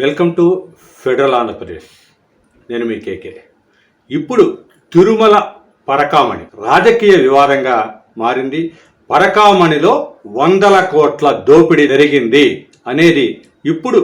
Welcome to federal Andhra Pradesh. నేను మీ కేకే. ఇప్పుడు తిరుమల పరకామణి రాజకీయ వివాదంగా మారింది. పరకామణిలో వందల కోట్ల దోపిడీ జరిగింది అనేది ఇప్పుడు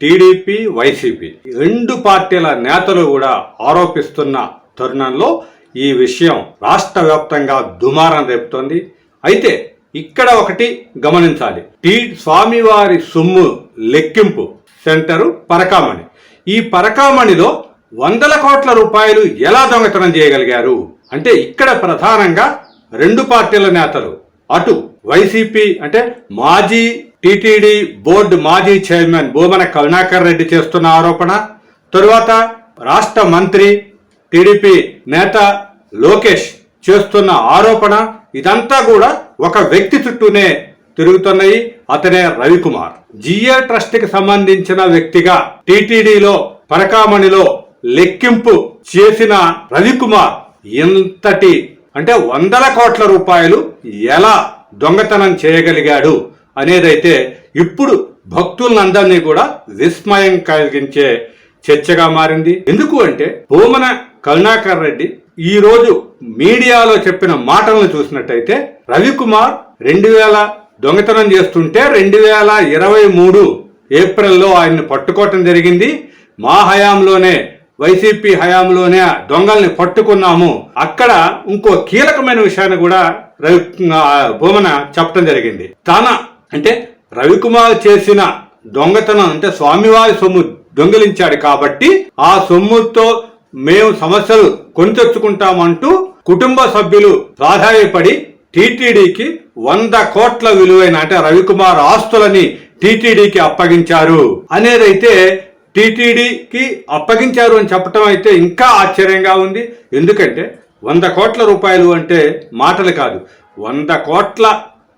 టీడీపీ వైసీపీ రెండు పార్టీల నేతలు కూడా ఆరోపిస్తున్న తరుణంలో ఈ విషయం రాష్ట్ర వ్యాప్తంగా దుమారం రేపుతోంది. అయితే ఇక్కడ ఒకటి గమనించాలి. టీ స్వామివారి సొమ్ము లెక్కింపు సెంటరు పరకామణి. ఈ పరకామణిలో వందల కోట్ల రూపాయలు ఎలా దొంగతనం చేయగలిగారు? అంటే ఇక్కడ ప్రధానంగా రెండు పార్టీల నేతలు. అటు వైసీపీ అంటే మాజీ టీటీడీ బోర్డు మాజీ చైర్మన్ భూమన కరుణాకర్ రెడ్డి చేస్తున్న ఆరోపణ. తరువాత రాష్ట్ర మంత్రి టీడీపీ నేత లోకేష్ చేస్తున్న ఆరోపణ. ఇదంతా కూడా ఒక వ్యక్తి చుట్టూనే తిరుగుతున్నాయి అతనే రవికుమార్. జిఏ ట్రస్ట్కి సంబంధించిన వ్యక్తిగా టీటీడీలో పరకామణిలో లెక్కింపు చేసిన రవికుమార్ ఎంతటి అంటే వందల కోట్ల రూపాయలు ఎలా దొంగతనం చేయగలిగాడు అనేదైతే ఇప్పుడు భక్తులందరినీ కూడా విస్మయం కలిగించే చర్చగా మారింది. ఎందుకు అంటే భూమన కరుణాకర్ రెడ్డి ఈ రోజు మీడియాలో చెప్పిన మాటలను చూసినట్టయితే రవికుమార్ రెండు వేల దొంగతనం చేస్తుంటే రెండు వేల ఇరవై మూడు ఏప్రిల్లో ఆయన్ని పట్టుకోవటం జరిగింది. మా హయాంలోనే వైసీపీ హయాంలోనే దొంగల్ని పట్టుకున్నాము. అక్కడ ఇంకో కీలకమైన విషయాన్ని కూడా రవి భూమన చెప్పడం జరిగింది. తన అంటే రవికుమార్ చేసిన దొంగతనం అంటే స్వామివారి సొమ్ము దొంగిలించాడు కాబట్టి ఆ సొమ్ముతో మేము సమస్యలు కొని తెచ్చుకుంటామంటూ కుటుంబ సభ్యులు ప్రాధాయపడి టీటీడీకి వంద కోట్ల విలువైన అంటే రవికుమార్ ఆస్తులని టీటీడీకి అప్పగించారు. అనేదైతే టీటీడీకి అప్పగించారు అని చెప్పటం అయితే ఇంకా ఆశ్చర్యంగా ఉంది. ఎందుకంటే వంద కోట్ల రూపాయలు అంటే మాటలు కాదు. వంద కోట్ల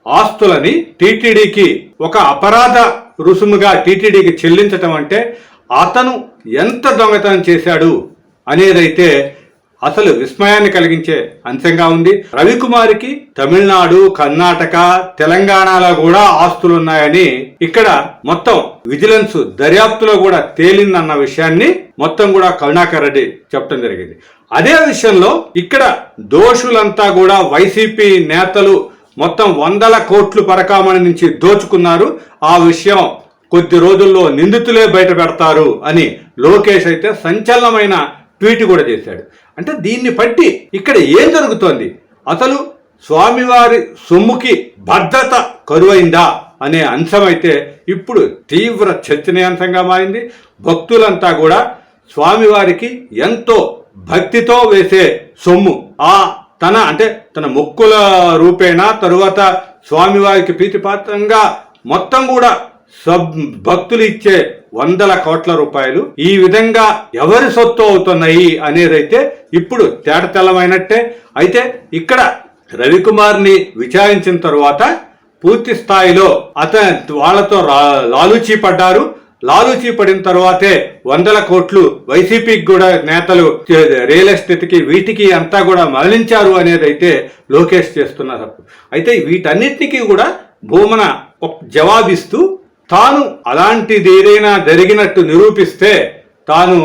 ఆస్తులని టీటీడీకి ఒక అపరాధ రుసుముగా టీటీడీకి చెల్లించటం అంటే అతను ఎంత దొంగతనం చేశాడు అనేదైతే అసలు విస్మయాన్ని కలిగించే అంశంగా ఉంది. రవికుమార్కి తమిళనాడు కర్ణాటక తెలంగాణలో కూడా ఆస్తులు ఉన్నాయని ఇక్కడ మొత్తం విజిలెన్స్ దర్యాప్తులో కూడా తేలిందన్న విషయాన్ని మొత్తం కూడా కరుణాకర్ రెడ్డి చెప్పడం జరిగింది. అదే విషయంలో ఇక్కడ దోషులంతా కూడా వైసీపీ నేతలు మొత్తం వందల కోట్లు పరకామణి నుంచి దోచుకున్నారు. ఆ విషయం కొద్ది రోజుల్లో నిందితులే బయట పెడతారు అని లోకేష్ అయితే సంచలనమైన ట్వీట్ కూడా చేశాడు. అంటే దీన్ని బట్టి ఇక్కడ ఏం జరుగుతోంది? అసలు స్వామివారి సొమ్ముకి భద్రత కరువైందా అనే అంశం అయితే ఇప్పుడు తీవ్ర చర్చనీయాంశంగా మారింది. భక్తులంతా కూడా స్వామివారికి ఎంతో భక్తితో వేసే సొమ్ము. ఆ తన అంటే తన మొక్కుల రూపేణా తరువాత స్వామివారికి ప్రీతిపాత్రంగా మొత్తం కూడా సబ్ భక్తులు ఇచ్చే వందల కోట్ల రూపాయలు ఈ విధంగా ఎవరి సొత్తు అవుతున్నాయి అనేదైతే ఇప్పుడు తేటతెల్లమైనట్టే. అయితే ఇక్కడ రవికుమార్ని విచారించిన తరువాత పూర్తి స్థాయిలో అతను వాళ్ళతో లాలూచీ పడ్డారు. లాలూచీ పడిన తర్వాతే వందల కోట్లు వైసీపీకి కూడా నేతలు రియల్ ఎస్టేట్కి వీటికి అంతా కూడా మరలించారు అనేది అయితే లోకేష్ చేస్తున్నారు. అయితే వీటన్నిటికీ కూడా భూమన ఒక జవాబిస్తూ తాను అలాంటిది ఏదైనా జరిగినట్టు నిరూపిస్తే తాను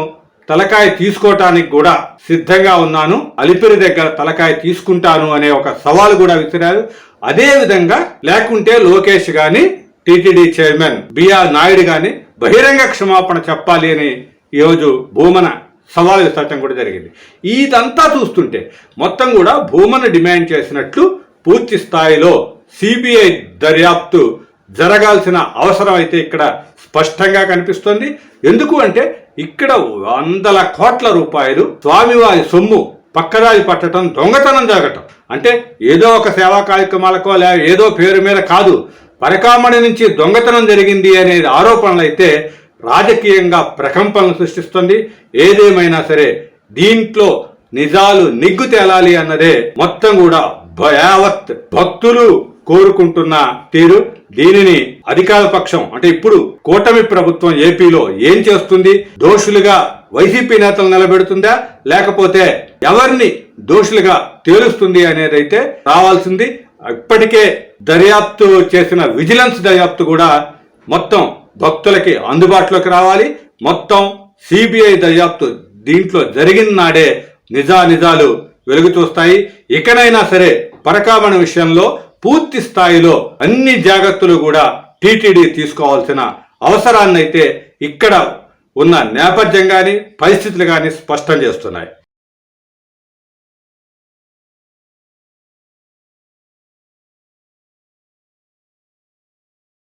తలకాయ తీసుకోవటానికి కూడా సిద్ధంగా ఉన్నాను. అలిపిరి దగ్గర తలకాయ తీసుకుంటాను అనే ఒక సవాల్ కూడా విసిరారు. అదే విధంగా లేకుంటే లోకేష్ గాని టీటీడీ చైర్మన్ బిఆర్ నాయుడు గాని బహిరంగ క్షమాపణ చెప్పాలి అని ఈరోజు భూమన సవాల్ విసరటం కూడా జరిగింది. ఇదంతా చూస్తుంటే మొత్తం కూడా భూమన డిమాండ్ చేసినట్లు పూర్తి స్థాయిలో సిబిఐ దర్యాప్తు జరగాల్సిన అవసరం అయితే ఇక్కడ స్పష్టంగా కనిపిస్తుంది. ఎందుకు అంటే ఇక్కడ వందల కోట్ల రూపాయలు స్వామివారి సొమ్ము పక్కదారి పట్టడం దొంగతనం జరగటం. అంటే ఏదో ఒక సేవా కార్యక్రమాలకో లే ఏదో పేరు మీద కాదు. పరకామణి నుంచి దొంగతనం జరిగింది అనే ఆరోపణలు అయితే రాజకీయంగా ప్రకంపనలు సృష్టిస్తుంది. ఏదేమైనా సరే దీంట్లో నిజాలు నిగ్గు తేలాలి అన్నదే మొత్తం కూడా భయావత్ భక్తులు కోరుకుంటున్న తీరు. దీనిని అధికార పక్షం అంటే ఇప్పుడు కూటమి ప్రభుత్వం ఏపీలో ఏం చేస్తుంది? దోషులుగా వైసీపీ నేతలు నిలబెడుతుందా? లేకపోతే ఎవరిని దోషులుగా తేలుస్తుంది అనేదైతే రావాల్సింది. ఇప్పటికే దర్యాప్తు చేసిన విజిలెన్స్ దర్యాప్తు కూడా మొత్తం భక్తులకి అందుబాటులోకి రావాలి. మొత్తం సిబిఐ దర్యాప్తు దీంట్లో జరిగిన నాడే నిజానిజాలు వెలుగు చూస్తాయి ఇకనైనా సరే పరకామణి విషయంలో పూర్తి స్థాయిలో అన్ని జాగ్రత్తలు కూడా టీటీడీ తీసుకోవాల్సిన అవసరాన్నైతే ఇక్కడ ఉన్న నేపథ్యం కానీ పరిస్థితులు కానీ స్పష్టం చేస్తున్నాయి.